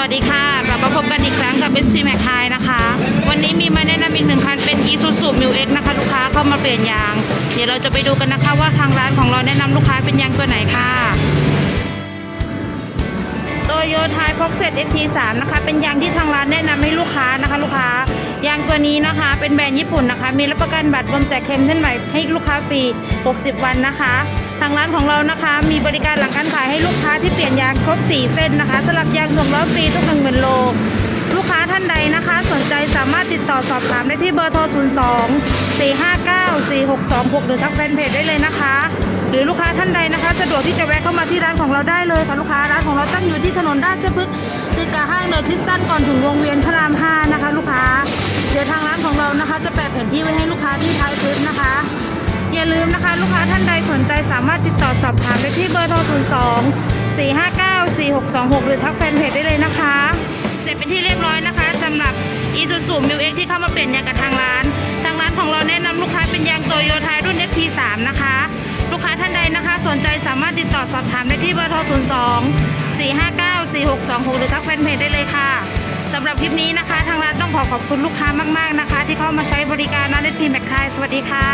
วัสดีค่ะ กลับมาพบกันอีกครั้งกับ s อ m a c ไ i นะคะ วันนี้มีมาแนะนำอีกหนึ่งคันเป็น Isuzu m u X นะคะลูกค้าเข้ามาเปลี่ยนยาง เดี๋ยวเราจะไปดูกันนะคะว่าทางร้านของเราแนะนำลูกค้าเป็นยางตัวไหนค่ะโตโยต้าพ็อกเซต FT3 นะคะ เป็นยางที่ทางร้านแนะนำให้ลูกค้านะคะ ลูกค้ายางตัวนี้นะคะ เป็นแบรนด์ญี่ปุ่นนะคะ มีรับประกันบัตรบนแจกเค็มเส้นใหม่ให้ลูกค้าฟรี 60 วันนะคะ ทางร้านของเรานะคะ มีบริการหลังการขายให้ลูกค้าที่เปลี่ยนยางครบ 4 เส้นนะคะสลับยางส่งล้อฟรีทุก1 0 0 0โล ลูกค้าท่านใดนะคะ สนใจสามารถติดต่อสอบถามได้ที่เบอร์โทร 02 459 4626 หรือทักแฟนเพจได้เลยนะคะ หรือลูกค้าท่านใดนะคะ สะดวกที่จะแวะเข้ามาที่ร้านของเราได้เลยค่ะลูกค้าร้านของเราตั้งอยู่ที่ถนนราชพฤกษ์ติดกับห้างเดอะคริสตันก่อนถึงวงเวียนพระราม 5 นะคะ ลูกค้าเดี๋ยวทางร้านของเรานะคะ จะแปะแผนที่ไว้ให้ลูกค้าที่ท้ายคลิปนะคะ อย่าลืมนะคะ ลูกค้าท่านใดามารถติดต่อสอบถามได้ที่เบอร์โทร 02 459 4626 หรือทักแฟนเพจได้เลยนะคะ เสร็จเป็นที่เรียบร้อยนะคะสำหรับ Isuzu m u X ที่เข้ามาเปลี่ยนยางกับทางร้าน ทางร้านของเราแนะนำลูกค้าเป็นยางโตโยต้ารุ่น FT3 นะคะ ลูกค้าท่านใดนะคะ สนใจสามารถติดต่อสอบถามได้ที่เบอร์โทร 02 459 4626 หรือทักแฟนเพจได้เลยค่ะสำหรับคลิปนี้นะคะ ทางร้านต้องขอขอบคุณลูกค้ามาก ๆ นะคะ ที่เข้ามาใช้บริการร้าเอสพีแมคคายสวัสดีค่ะ